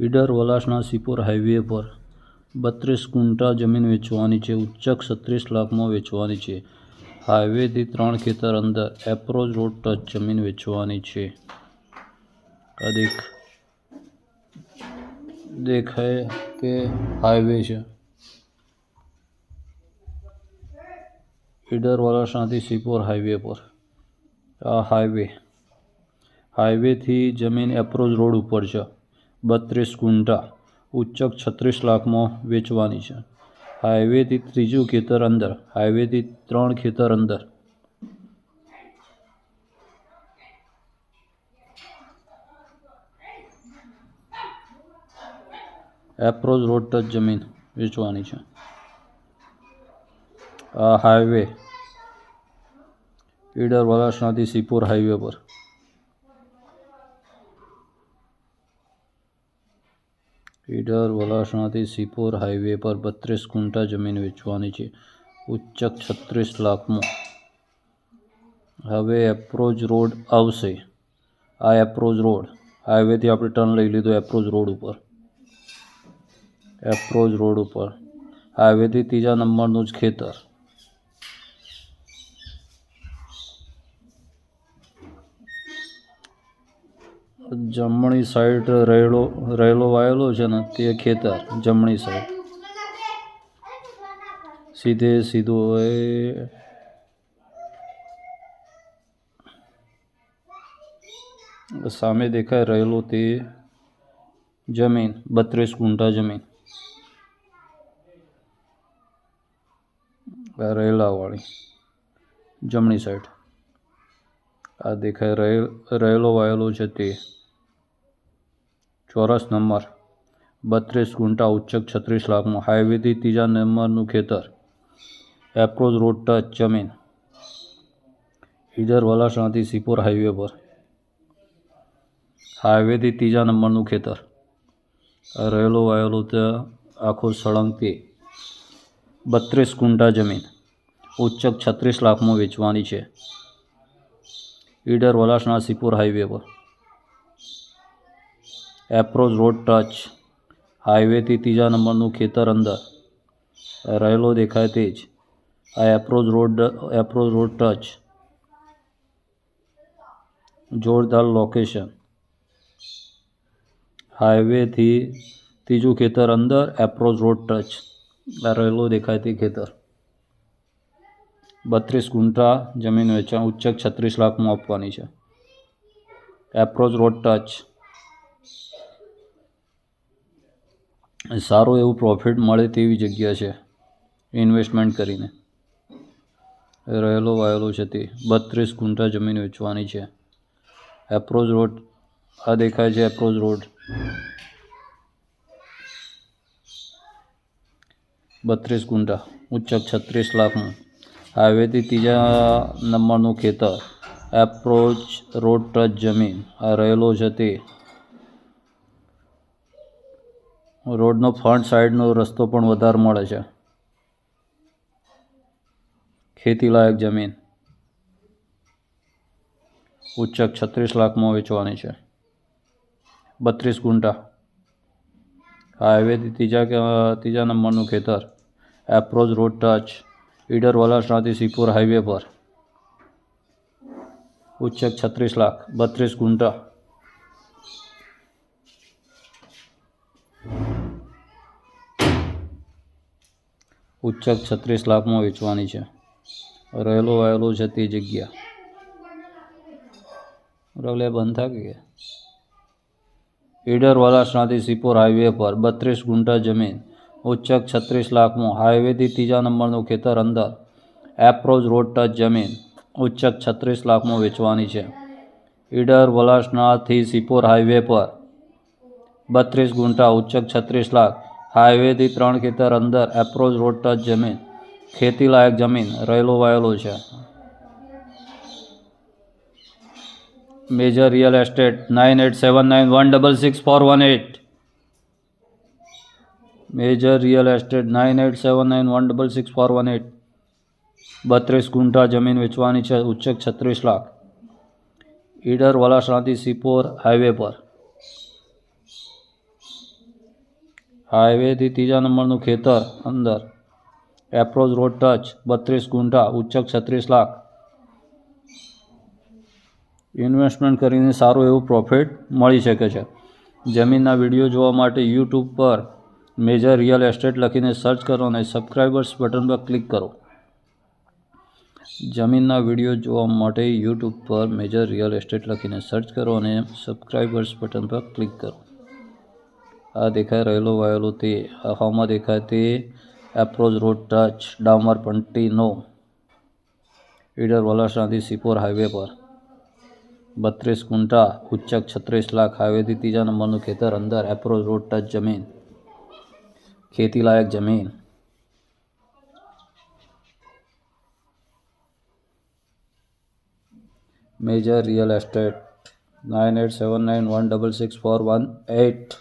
Idar વલાસના Sipor highway પર બત્રીસ કુંટા જમીન વેચવાની છે. ઉચ્ચક છત્રીસ લાખમાં વેચવાની છે. હાઈવેથી ત્રણ ખેતર અંદર એપ્રોચ રોડ ટચ જમીન વેચવાની છે. આ દેખ, દેખાય કે હાઈવે છે. ઈડર વલાસણાથી સિપોર હાઈવે પર. આ હાઈવે, હાઈવેથી જમીન એપ્રોચ રોડ ઉપર છે. બત્રીસ ગુંઠા ઉચ્ચક છત્રીસ લાખમાં વેચવાની છે. હાઈવેથી ત્રીજું ખેતર અંદર, હાઈવેથી ત્રણ ખેતર અંદર. એપ્રોચ રોડ ટચ જમીન વેચવાની છે. આ હાઈવે ઈડર વલાસણાથી સિપોર હાઈવે પર. ઈડર વલાસણાથી સિપોર હાઈવે પર બત્રીસ કુંટા જમીન વેચવાની છે. ઉચ્ચક છત્રીસ લાખમાં. હવે એપ્રોચ રોડ આવશે. આ એપ્રોચ રોડ. હાઈવેથી આપણે ટર્ન લઈ લીધો એપ્રોચ રોડ ઉપર. એપ્રોચ રોડ ઉપર. હાઈવેથી ત્રીજા નંબરનું જ ખેતર. જમણી સાઈડ રહેલો રહેલો વાયેલો છે ને તે ખેતર, જમણી સાઈડ. સીધે સીધો એ સામે દેખાય રહેલો તે જમીન, બત્રીસ ગુંઠા જમીન. રહેલાવાળી જમણી સાઈડ. આ દેખાય રહેલ, રહેલો વાયેલો છે તે. ચોરસ નંબર. બત્રીસ ગુંટા ઉચ્ચક છત્રીસ લાખમાં હાઈવેથી ત્રીજા નંબરનું ખેતર. એપ્રોચ રોડ ટચ, જમીન. ઈડર વલાસણાથી સિપોર હાઈવે પર. હાઈવેથી ત્રીજા નંબરનું ખેતર. રહેલો વાયેલો ત્યાં આખો સળંગ તે. બત્રીસ ગુંટા જમીન. ઉચ્ચક છત્રીસ લાખમાં વેચવાની છે. ઈડર વલાસણા સિપોર હાઈવે પર. Approach road touch. હાઈવેથી ત્રીજા નંબરનું ખેતર અંદર. રહેલો દેખાય તે જ. આ approach road approach road touch. જોરદાર લોકેશન. હાઈવેથી ત્રીજું ખેતર અંદર, એપ્રોચ રોડ ટચ. રહેલો દેખાય તે ખેતર. બત્રીસ ગુંઠા જમીન વેચાણ, ઉચ્ચક છત્રીસ લાખમાં આપવાની છે. એપ્રોચ રોડ ટચ સારું એવું પ્રોફિટ મળે તેવી જગ્યા છે. ઇન્વેસ્ટમેન્ટ કરીને. રહેલો વાયેલો છે તે. બત્રીસ ગુંઠા જમીન વેચવાની છે. એપ્રોચ રોડ આ દેખાય છે એપ્રોચ રોડ બત્રીસ ગુંઠા, ઉચ્ચક છત્રીસ લાખનું હાઈવેથી ત્રીજા નંબરનું ખેતર એપ્રોચ રોડ ટચ જમીન આ રહેલો છે તે રોડનો ફ્રન્ટ સાઈડનો રસ્તો પણ વધારે મળે છે ખેતીલાયક જમીન ઉચ્ચક છત્રીસ લાખમાં વેચવાની છે બત્રીસ ગુંટા હાઈવેથી ત્રીજા ત્રીજા નંબરનું ખેતર એપ્રોચ રોડ ટચ ઈડર વલાસણાથી સિપોર હાઈવે પર. ઉચ્ચક છત્રીસ લાખ, બત્રીસ ગુંટા. ઉચ્ચક છત્રીસ લાખમાં વેચવાની છે. રહેલો વાયેલો છે તે જગ્યા. રવલે બંધ થા ગયા? ઈડર વલાસણાથી સિપોર હાઈવે પર બત્રીસ ગુંટા જમીન ઉચ્ચક છત્રીસ લાખમાં. હાઈવેથી ત્રીજા નંબરનું ખેતર અંદર. એપ્રોચ રોડ ટચ જમીન. ઉચ્ચક છત્રીસ લાખમાં વેચવાની છે. ઈડર વલાસનાથી સિપોર હાઈવે પર. બત્રીસ ગુંઠા ઉચ્ચક છત્રીસ લાખ. હાઈવેથી ત્રણ ખેતર અંદર. એપ્રોચ રોડ ટચ જમીન. ખેતીલાયક જમીન. રહેલો વાયેલો છે. Major real estate nine eight seven nine one double six four one eight. Major real estate nine eight seven nine one double six four one eight બત્રીસ ગુંઠા જમીન વેચવાની છે, ઉચ્ચક છત્રીસ લાખ. ઈડર વલાસણાથી સિપોર હાઈવે પર. હાઈવેથી ત્રીજા નંબરનું ખેતર અંદર. એપ્રોચ રોડ ટચ બત્રીસ ગુંઠા, ઉચ્ચક છત્રીસ લાખ. ઇન્વેસ્ટમેન્ટ કરીને સારું એવું પ્રોફિટ મળી શકે છે. જમીનના વીડિયો જોવા માટે યુટ્યુબ પર મેજર રિયલ એસ્ટેટ લખીને સર્ચ કરો અને સબસ્ક્રાઇબર્સ બટન પર ક્લિક કરો. જમીનના વીડિયો જોવા માટે યુટ્યુબ પર મેજર રિયલ એસ્ટેટ લખીને સર્ચ કરો અને સબસ્ક્રાઈબર્સ બટન પર ક્લિક કરો. આ દેખાઈ રહેલો વાયેલો તે, હવામાં દેખાય તે એપ્રોચ રોડ ટચ ડામર પંટીનો ઈડર વલાસણાથી સિપોર હાઈવે પર. બત્રીસ કુંટા ઉચ્ચક છત્રીસ લાખ હાઈવેથી ત્રીજા નંબરનું ખેતર અંદર એપ્રોચ રોડ ટચ જમીન. ખેતીલાયક જમીન major real estate nine eight seven nine one double six four one eight